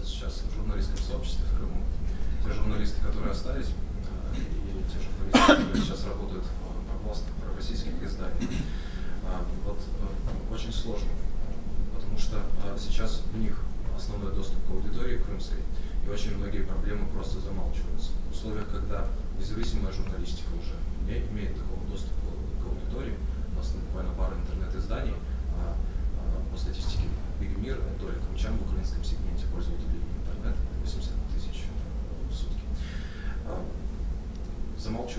происходит сейчас в журналистском сообществе в Крыму. Те журналисты, которые остались, э, и те журналисты, которые сейчас работают в провластных пророссийских изданиях, э, вот э, очень сложно, потому что сейчас у них основной доступ к аудитории крымской, и очень многие проблемы просто замалчиваются. В условиях, когда независимая журналистика уже не имеет такого доступа к аудитории, у нас буквально пара интернет-изданий, а, а, по статистике Mir, доля крымчан в украинском сегменте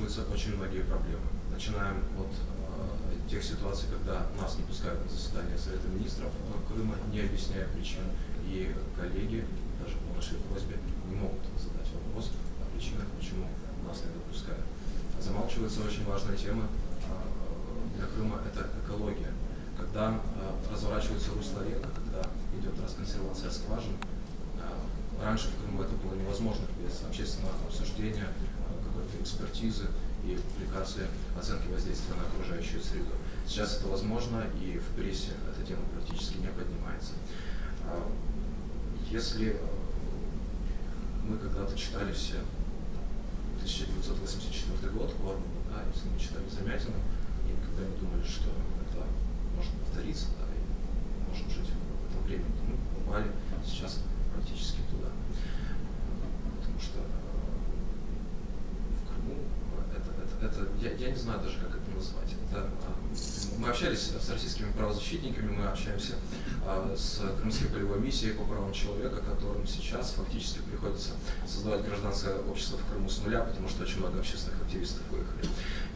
замалчиваются очень многие проблемы. Начинаем от тех ситуаций, когда нас не пускают на заседание Совета Министров Крыма, не объясняя причин, и коллеги даже по нашей просьбе не могут задать вопрос о причинах, почему нас не допускают. Замалчивается очень важная тема а, для Крыма – это экология. Когда а, разворачивается русло рек, когда идет расконсервация скважин, раньше в Крыму это было невозможно без общественного обсуждения, какой-то экспертизы и публикации оценки воздействия на окружающую среду. Сейчас это возможно, и в прессе эта тема практически не поднимается. Если мы когда-то читали все 1984 год, ладно, да, если мы читали Замятина, и никогда не думали, что это может повториться, да, и можем жить в этом времени, мы попали сейчас практически туда. Потому что э, в Крыму это, это, это я, я не знаю даже, как это назвать. Это, э, мы общались с российскими правозащитниками, мы общаемся а, с Крымской полевой миссией по правам человека, которым сейчас фактически приходится создавать гражданское общество в Крыму с нуля, потому что очень много общественных активистов выехали.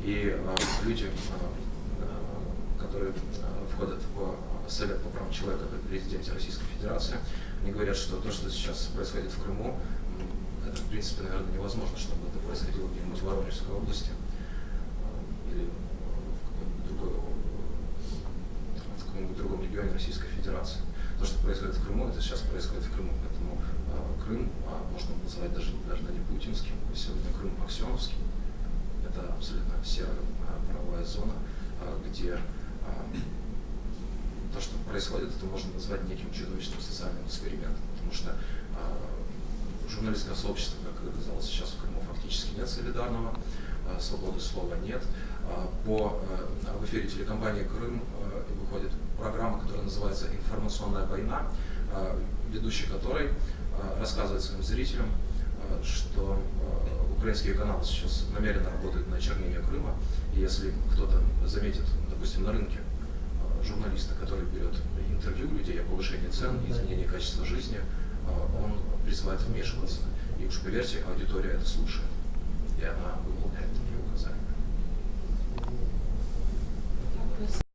И а, люди, а, которые входят в Совет по правам человека при президенте Российской Федерации, они говорят, что то, что сейчас происходит в Крыму, это, в принципе, наверное, невозможно, чтобы это происходило регионе Российской Федерации. То, что происходит в Крыму, это сейчас происходит в Крыму. Поэтому э, Крым а, можно называть даже, даже не путинским, сегодня Крым аксеновским. Это абсолютно серая а, правовая зона, а, где а, то, что происходит, это можно назвать неким чудовищным социальным экспериментом, потому что а, журналистское сообщество, как оказалось сейчас в Крыму, фактически нет солидарного, а, свободы слова нет. А, по, а, в эфире телекомпании «Крым» выходит программа, которая называется «Информационная война», а, ведущий которой а, рассказывает своим зрителям, а, что украинские каналы сейчас намеренно работают на очернение Крыма, и если кто-то заметит, допустим, на рынке журналиста, который берет интервью людей о повышении цен, изменении качества жизни, он призывает вмешиваться. И уж поверьте, аудитория это слушает.